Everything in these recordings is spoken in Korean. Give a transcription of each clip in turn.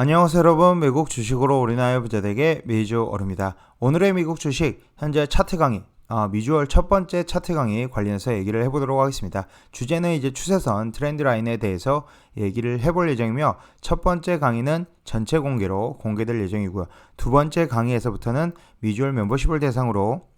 안녕하세요 여러분 미국 주식으로 우리나라의 부자 되게 메이저 어릅니다. 오늘의 미국 주식 현재 차트 강의 아, 미주얼 첫 번째 차트 강의 관련해서 얘기를 해보도록 하겠습니다. 주제는 이제 추세선 트렌드 라인에 대해서 얘기를 해볼 예정이며 첫 번째 강의는 전체 공개로 공개될 예정이고요. 두 번째 강의에서부터는 미주얼 멤버십을 대상으로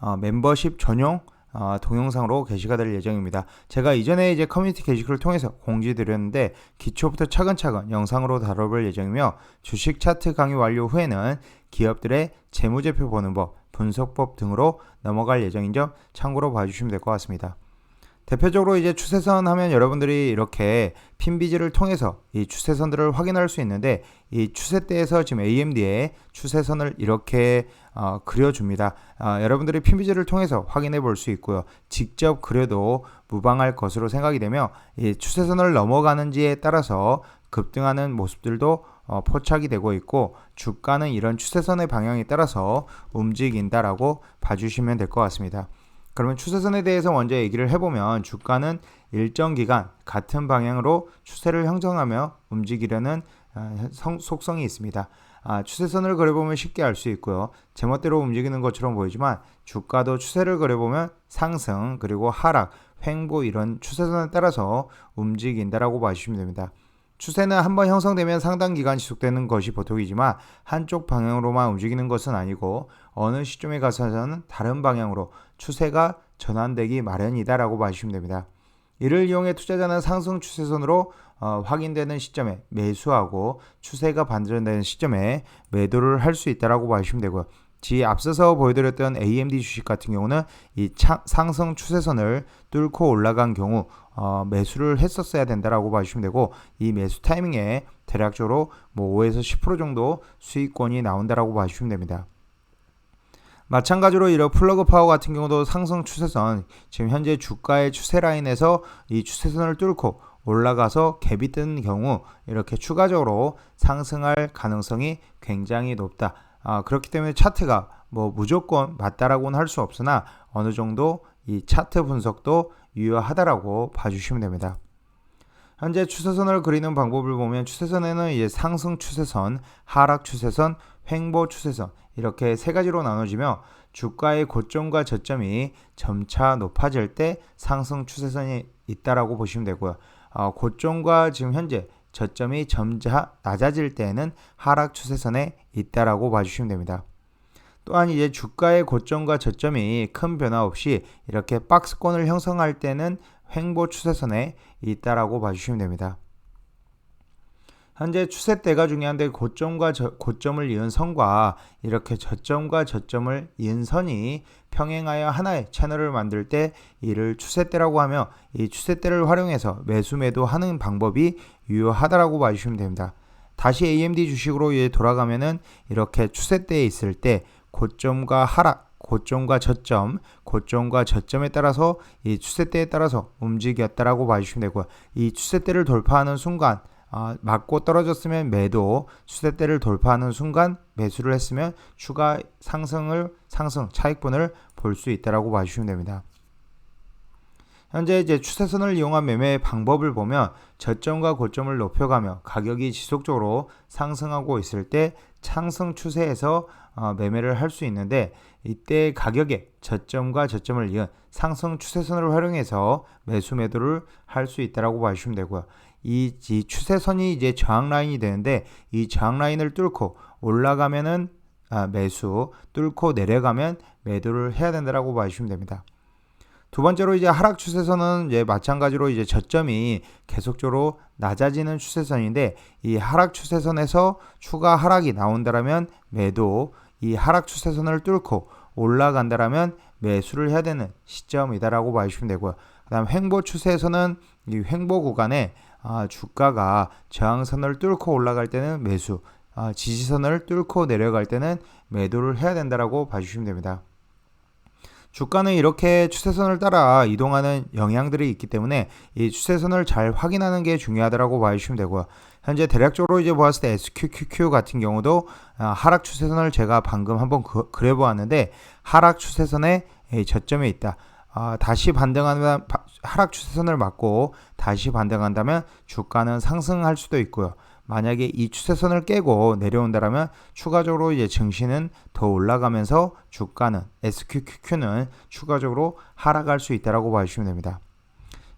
어, 멤버십 전용 어, 동영상으로 게시가 될 예정입니다. 제가 이전에 이제 커뮤니티 게시글을 통해서 공지드렸는데 기초부터 차근차근 영상으로 다뤄볼 예정이며 주식 차트 강의 완료 후에는 기업들의 재무제표 보는 법, 분석법 등으로 넘어갈 예정인 점 참고로 봐주시면 될 것 같습니다. 대표적으로 이제 추세선 하면 여러분들이 이렇게 핀비즈를 통해서 이 추세선들을 확인할 수 있는데 이 추세대에서 지금 AMD의 추세선을 이렇게 어, 그려줍니다. 어, 여러분들이 핀비즈를 통해서 확인해 볼 수 있고요. 직접 그려도 무방할 것으로 생각이 되며 이 추세선을 넘어가는지에 따라서 급등하는 모습들도 어, 포착이 되고 있고 주가는 이런 추세선의 방향에 따라서 움직인다라고 봐주시면 될 것 같습니다. 그러면 추세선에 대해서 먼저 얘기를 해보면 주가는 일정 기간 같은 방향으로 추세를 형성하며 움직이려는 어, 속성이 있습니다. 아, 추세선을 그려보면 쉽게 알 수 있고요. 제멋대로 움직이는 것처럼 보이지만 주가도 추세를 그려보면 상승 그리고 하락, 횡보 이런 추세선에 따라서 움직인다라고 봐주시면 됩니다. 추세는 한번 형성되면 상당 기간 지속되는 것이 보통이지만 한쪽 방향으로만 움직이는 것은 아니고 어느 시점에 가서는 다른 방향으로 추세가 전환되기 마련이다라고 봐주시면 됩니다. 이를 이용해 투자자는 상승 추세선으로 어, 확인되는 시점에 매수하고 추세가 반전되는 시점에 매도를 할 수 있다라고 봐주시면 되고요. 지 앞서서 보여드렸던 AMD 주식 같은 경우는 이 차, 상승 추세선을 뚫고 올라간 경우 어, 매수를 했었어야 된다라고 봐주시면 되고 이 매수 타이밍에 대략적으로 뭐 5에서 10% 정도 수익권이 나온다라고 봐주시면 됩니다. 마찬가지로 이런 플러그 파워 같은 경우도 상승 추세선 지금 현재 주가의 추세 라인에서 이 추세선을 뚫고 올라가서 갭이 뜬 경우 이렇게 추가적으로 상승할 가능성이 굉장히 높다. 아, 그렇기 때문에 차트가 뭐 무조건 맞다라고는 할 수 없으나 어느 정도 이 차트 분석도 유효하다라고 봐주시면 됩니다. 현재 추세선을 그리는 방법을 보면 추세선에는 이제 상승 추세선, 하락 추세선, 횡보 추세선 이렇게 세 가지로 나눠지며 주가의 고점과 저점이 점차 높아질 때 상승 추세선이 있다라고 보시면 되고요. 어, 고점과 지금 현재 저점이 점차 낮아질 때에는 하락 추세선에 있다라고 봐주시면 됩니다. 또한 이제 주가의 고점과 저점이 큰 변화 없이 이렇게 박스권을 형성할 때는 횡보 추세선에 있다라고 봐주시면 됩니다. 현재 추세대가 중요한데 고점과 저, 고점을 이은 선과 이렇게 저점과 저점을 이은 선이 평행하여 하나의 채널을 만들 때 이를 추세대라고 하며 이 추세대를 활용해서 매수 매도하는 방법이 유효하다라고 봐주시면 됩니다. 다시 AMD 주식으로 돌아가면은 이렇게 추세대에 있을 때 고점과 하락, 고점과 저점, 고점과 저점에 따라서 이 추세대에 따라서 움직였다라고 봐주시면 되고요. 이 추세대를 돌파하는 순간 아, 맞고 떨어졌으면 매도, 추세대를 돌파하는 순간 매수를 했으면 추가 상승을 상승 차익분을 볼 수 있다라고 봐주시면 됩니다. 현재 이제 추세선을 이용한 매매 방법을 보면 저점과 고점을 높여가며 가격이 지속적으로 상승하고 있을 때 상승 추세에서 어, 매매를 할 수 있는데 이때 가격의 저점과 저점을 이은 상승 추세선을 활용해서 매수 매도를 할 수 있다라고 봐주시면 되고요. 이, 이 추세선이 이제 저항 라인이 되는데 이 저항 라인을 뚫고 올라가면은 아, 매수, 뚫고 내려가면 매도를 해야 된다라고 봐주시면 됩니다. 두 번째로 이제 하락 추세선은 이제 마찬가지로 이제 저점이 계속적으로 낮아지는 추세선인데 이 하락 추세선에서 추가 하락이 나온다라면 매도, 이 하락 추세선을 뚫고 올라간다라면 매수를 해야 되는 시점이다라고 봐주시면 되고요. 그다음 횡보 추세에서는 이 횡보 구간에 아, 주가가 저항선을 뚫고 올라갈 때는 매수, 아, 지지선을 뚫고 내려갈 때는 매도를 해야 된다라고 봐주시면 됩니다. 주가는 이렇게 추세선을 따라 이동하는 영향들이 있기 때문에 이 추세선을 잘 확인하는 게 중요하다고 봐주시면 되고요. 현재 대략적으로 이제 보았을 때 SQQQ 같은 경우도 아, 하락 추세선을 제가 방금 한번 그려보았는데 하락 추세선의 저점에 있다. 아, 다시 바- 하락 추세선을 맞고 다시 반등한다면 주가는 상승할 수도 있고요. 만약에 이 추세선을 깨고 내려온다라면 추가적으로 이제 증시는 더 올라가면서 주가는 SQQQ는 추가적으로 하락할 수 있다라고 봐주시면 됩니다.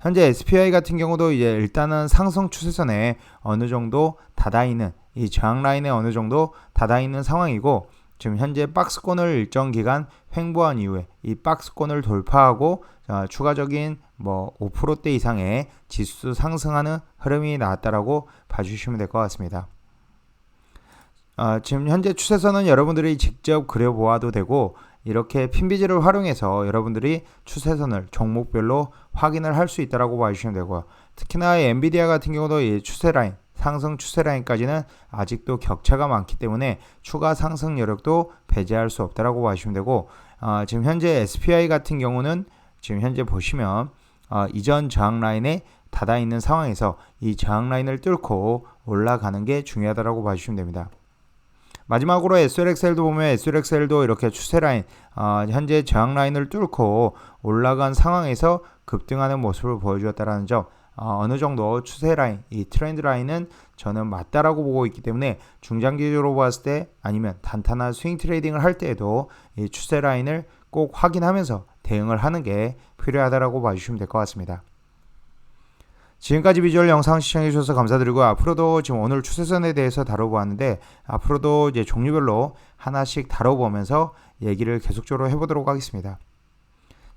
현재 SPI 같은 경우도 이제 일단은 상승 추세선에 어느 정도 닫아 있는 이 저항 라인에 어느 정도 닫아 있는 상황이고 지금 현재 박스권을 일정 기간 횡보한 이후에 이 박스권을 돌파하고 어, 추가적인 뭐 5%대 이상의 지수 상승하는 흐름이 나왔다라고 봐주시면 될 것 같습니다. 어, 지금 현재 추세선은 여러분들이 직접 그려보아도 되고 이렇게 핀비즈를 활용해서 여러분들이 추세선을 종목별로 확인을 할 수 있다라고 봐주시면 되고요. 특히나 이 엔비디아 같은 경우도 이 추세 라인 상승 추세 라인까지는 아직도 격차가 많기 때문에 추가 상승 여력도 배제할 수 없다라고 봐주시면 되고 어, 지금 현재 SPI 같은 경우는 지금 현재 보시면 어, 이전 저항 라인에 닫아 있는 상황에서 이 저항 라인을 뚫고 올라가는 게 중요하다라고 봐주시면 됩니다. 마지막으로 SLXL도 보면 SLXL도 이렇게 추세 라인, 어, 현재 저항 라인을 뚫고 올라간 상황에서 급등하는 모습을 보여주었다라는 점, 어, 어느 정도 추세 라인, 이 트렌드 라인은 저는 맞다라고 보고 있기 때문에 중장기적으로 봤을 때 아니면 단타나 스윙 트레이딩을 할 때에도 이 추세 라인을 꼭 확인하면서 대응을 하는 게 필요하다라고 봐주시면 될 것 같습니다. 지금까지 비주얼 영상 시청해 주셔서 감사드리고 앞으로도 지금 오늘 추세선에 대해서 다뤄보았는데 앞으로도 이제 종류별로 하나씩 다뤄보면서 얘기를 계속적으로 해보도록 하겠습니다.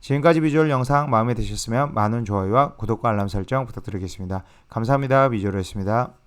지금까지 비주얼 영상 마음에 드셨으면 많은 좋아요와 구독과 알람 설정 부탁드리겠습니다. 감사합니다. 비주얼이었습니다.